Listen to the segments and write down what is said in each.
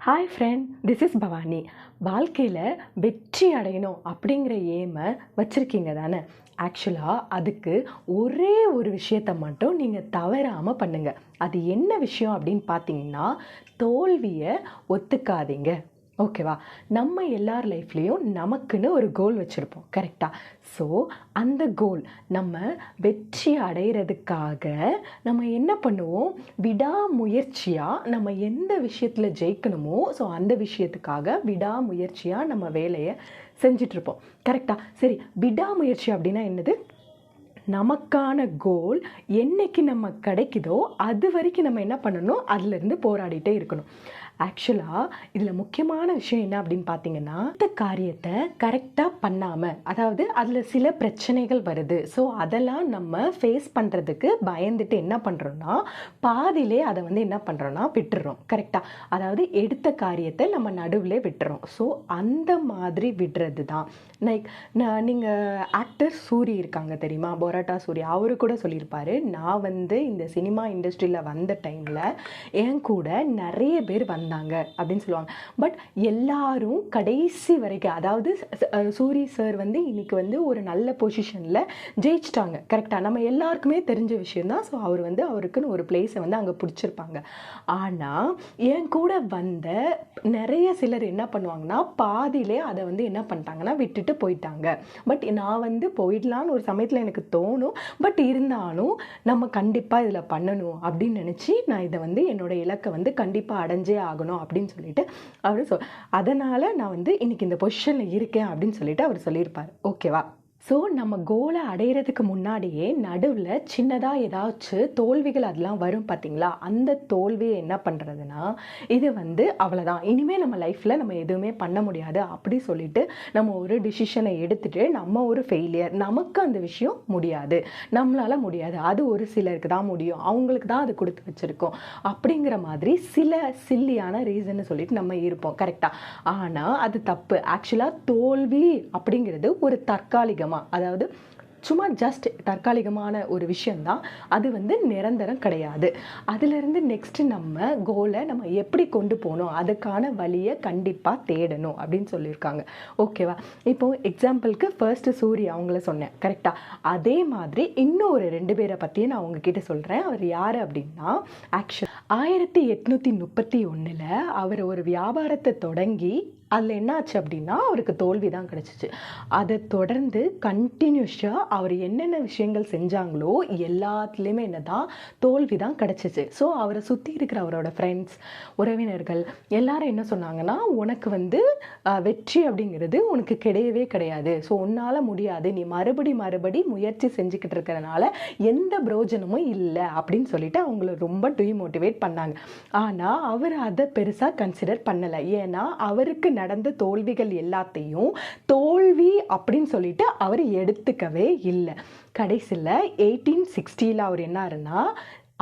Hi friend this is Bhavani வாழ்க்கையில் வெற்றி அடையணும் அப்படிங்கிற ஏமை வச்சுருக்கீங்க தானே? ஆக்சுவலாக அதுக்கு ஒரே ஒரு விஷயத்தை மட்டும் நீங்கள் தவறாமல் பண்ணுங்கள் அது என்ன விஷயம் அப்படின்னு பார்த்தீங்கன்னா தோல்வியை ஒத்துக்காதீங்க. ஓகேவா? நம்ம எல்லார் லைஃப்லேயும் நமக்குன்னு ஒரு கோல் வச்சுருப்போம். கரெக்டாக ஸோ அந்த கோல் நம்ம வெற்றி அடைகிறதுக்காக நம்ம என்ன பண்ணுவோம்? விடாமுயற்சியாக நம்ம எந்த விஷயத்தில் ஜெயிக்கணுமோ ஸோ அந்த விஷயத்துக்காக விடாமுயற்சியாக நம்ம வேலையை செஞ்சிட்ருப்போம் கரெக்டாக சரி விடாமுயற்சி அப்படின்னா என்னது? நமக்கான கோல் என்னைக்கு நம்ம கிடைக்குதோ அது வரைக்கும் நம்ம என்ன பண்ணணும்? அதுலேருந்து போராடிட்டே இருக்கணும். ஆக்சுவலாக இதில் முக்கியமான விஷயம் என்ன அப்படின்னு பார்த்தீங்கன்னா இந்த காரியத்தை கரெக்டாக பண்ணாமல் அதாவது அதில் சில பிரச்சனைகள் வருது. ஸோ அதெல்லாம் நம்ம ஃபேஸ் பண்ணுறதுக்கு பயந்துட்டு என்ன பண்ணுறோன்னா பாதியிலே அதை வந்து என்ன பண்ணுறோன்னா விட்டுறோம். கரெக்டாக அதாவது எடுத்த காரியத்தை நம்ம நடுவில் விட்டுறோம். ஸோ அந்த மாதிரி விடுறது தான் லைக் நான் நீங்கள் ஆக்டர் சூரி இருக்காங்க தெரியுமா? பொராட்டா சூரி. அவரு கூட சொல்லியிருப்பார் நான் வந்து இந்த சினிமா இண்டஸ்ட்ரியில் வந்த டைமில் என் கூட நிறைய பேர் வந்து வந்தாங்க அப்படின்னு சொல்லுவாங்க. பட் எல்லாரும் கடைசி வரைக்கும் அதாவது சூரி சார் வந்து இன்னைக்கு வந்து ஒரு நல்ல பொசிஷனில் ஜெயிச்சிட்டாங்க. கரெக்டாக நம்ம எல்லாருக்குமே தெரிஞ்ச விஷயந்தான் ஸோ அவர் வந்து அவருக்குன்னு ஒரு பிளேஸை வந்து அங்கே பிடிச்சிருப்பாங்க. ஆனால் என் கூட வந்த நிறைய சிலர் என்ன பண்ணுவாங்கன்னா பாதியிலே அதை வந்து என்ன பண்ணிட்டாங்கன்னா விட்டுட்டு போயிட்டாங்க. பட் நான் வந்து போயிடலான்னு ஒரு சமயத்தில் எனக்கு தோணும். பட் இருந்தாலும் நம்ம கண்டிப்பாக இதில் பண்ணணும் அப்படின்னு நினச்சி நான் இதை வந்து என்னோட இலக்கை வந்து கண்டிப்பாக அடைஞ்சே ஆகணும் அப்படின்னு சொல்லிட்டு அவர் சொல் அதனால் நான் வந்து இன்னைக்கு இந்த பொசிஷனில் இருக்கேன் அப்படின்னு சொல்லிட்டு அவர் சொல்லியிருப்பார். ஓகேவா ஸோ நம்ம கோலை அடையிறதுக்கு முன்னாடியே நடுவில் சின்னதாக ஏதாச்சும் தோல்விகள் அதெல்லாம் வரும் பார்த்தீங்களா அந்த தோல்வியை என்ன பண்ணுறதுனா இது வந்து அவ்வளோதான் இனிமேல் நம்ம லைஃப்பில் நம்ம எதுவுமே பண்ண முடியாது. அப்படி சொல்லிட்டு நம்ம ஒரு டிசிஷனை எடுத்துகிட்டு நம்ம ஒரு ஃபெயிலியர் நமக்கு அந்த விஷயம் முடியாது. நம்மளால முடியாது. அது ஒரு சிலருக்கு தான் முடியும். அவங்களுக்கு தான் அது கொடுத்து வச்சுருக்கோம். அப்படிங்கிற மாதிரி சில சில்லியான ரீசன் சொல்லிட்டு நம்ம இருப்போம். கரெக்டாக ஆனால் அது தப்பு. ஆக்சுவலாக தோல்வி அப்படிங்கிறது ஒரு தற்காலிகம். தற்காலிகமாக அதாவது சும்மா ஜஸ்ட் தற்காலிகமான ஒரு விஷயந்தான் அது வந்து நிரந்தரம் கிடையாது. அதுலேருந்து நெக்ஸ்ட் நம்ம கோலை நம்ம எப்படி கொண்டு போகணும் அதுக்கான வழியை கண்டிப்பாக தேடணும் அப்படின்னு சொல்லியிருக்காங்க. ஓகேவா இப்போ எக்ஸாம்பிளுக்கு ஃபர்ஸ்ட் சூரிய அவங்கள சொன்னேன் கரெக்டாக அதே மாதிரி இன்னும் ஒரு ரெண்டு பேரை பற்றியும் நான் உங்ககிட்ட சொல்கிறேன் அவர் யார் அப்படின்னா ஆக்சுவல் ஆயிரத்தி எட்நூற்றி முப்பத்தி ஒன்றில் அவர் ஒரு வியாபாரத்தை தொடங்கி அதில் என்னாச்சு அப்படின்னா அவருக்கு தோல்வி தான் கிடச்சிச்சு. அதை தொடர்ந்து கண்டினியூஸாக அவர் என்னென்ன விஷயங்கள் செஞ்சாங்களோ எல்லாத்துலேயுமே என்ன தான் தோல்வி தான் கிடச்சிச்சு. ஸோ அவரை சுற்றி இருக்கிற அவரோட ஃப்ரெண்ட்ஸ் உறவினர்கள் எல்லாரும் என்ன சொன்னாங்கன்னா உனக்கு வந்து வெற்றி அப்படிங்கிறது உனக்கு கிடையவே கிடையாது. ஸோ உன்னால் முடியாது. நீ மறுபடி மறுபடி முயற்சி செஞ்சுக்கிட்டு இருக்கிறனால எந்த பிரயோஜனமும் இல்லை. அப்படின்னு சொல்லிட்டு அவங்கள ரொம்ப டிமோட்டிவேட் பண்ணாங்க. ஆனால் அவர் அதை பெருசாக கன்சிடர் பண்ணலை. ஏன்னா அவருக்கு நடந்த தோல்விகள் எல்லாத்தையும் தோல்வி அப்படின்னு சொல்லிட்டு அவர் எடுத்துக்கவே இல்லை. கடைசியில் எயிட்டீன் சிக்ஸ்டியில் அவர் என்னாருன்னா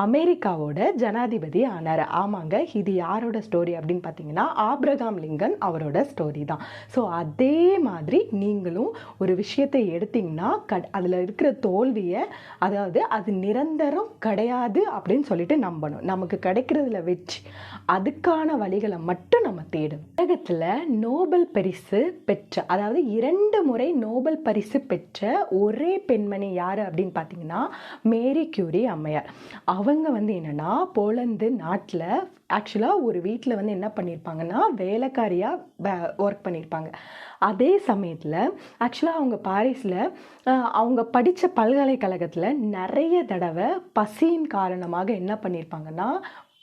அமெரிக்காவோட ஜனாதிபதி ஆனார். ஆமாங்க இது யாரோட ஸ்டோரி அப்படின்னு பார்த்தீங்கன்னா ஆப்ரகாம் லிங்கன் அவரோட ஸ்டோரி தான். ஸோ அதே மாதிரி நீங்களும் ஒரு விஷயத்தை எடுத்தீங்கன்னா கட் அதில் இருக்கிற தோல்வியை அதாவது அது நிரந்தரம் கிடையாது அப்படின்னு சொல்லிட்டு நம்பணும். நமக்கு கிடைக்கிறதுல வெற்றி அதுக்கான வழிகளை மட்டும் நம்ம தேடணும். உலகத்தில் நோபல் பரிசு பெற்ற அதாவது இரண்டு முறை நோபல் பரிசு பெற்ற ஒரே பெண்மணி யார் அப்படின்னு பார்த்தீங்கன்னா மேரி கியூரி அம்மையார். அவங்க வந்து என்னென்னா போலந்து நாட்டில் ஆக்சுவலாக ஒரு வீட்டில் வந்து என்ன பண்ணியிருப்பாங்கன்னா வேலைக்காரியாக ஒர்க் பண்ணியிருப்பாங்க அதே சமயத்தில் ஆக்சுவலாக அவங்க பாரிஸில் அவங்க படித்த பல்கலைக்கழகத்தில் நிறைய தடவை பசியின் காரணமாக என்ன பண்ணியிருப்பாங்கன்னா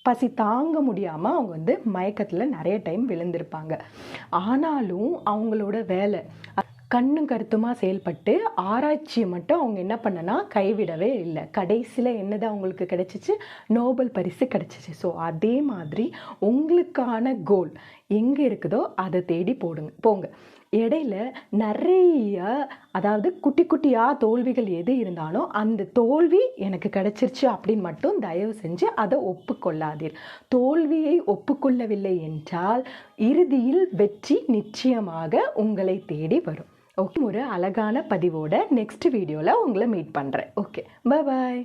பசி தாங்க முடியாமல் அவங்க வந்து மயக்கத்தில் நிறைய டைம் விழுந்திருப்பாங்க. ஆனாலும் அவங்களோட வேலை கண்ணும் கருத்துமாக செயல்பட்டு ஆராய்ச்சியை மட்டும் அவங்க என்ன பண்ணனா கைவிடவே இல்லை. கடைசியில் என்னது அவங்களுக்கு கிடைச்சிச்சு? நோபல் பரிசு கிடைச்சிச்சு. ஸோ அதே மாதிரி உங்களுக்கான கோல் எங்கே இருக்குதோ அதை தேடி போடுங்க. போங்க. இடையில நிறைய அதாவது குட்டி குட்டியாக தோல்விகள் எது இருந்தாலும் அந்த தோல்வி எனக்கு கிடச்சிருச்சு அப்படின்னு மட்டும் தயவு செஞ்சு அதை ஒப்புக்கொள்ளாதீர். தோல்வியை ஒப்புக்கொள்ளவில்லை என்றால் இறுதியில் வெற்றி நிச்சயமாக உங்களை தேடி வரும். ஓகே ஒரு அழகான பதிவோட நெக்ஸ்ட் வீடியோவில் உங்களை மீட் பண்ணுறேன் ஓகே பாய்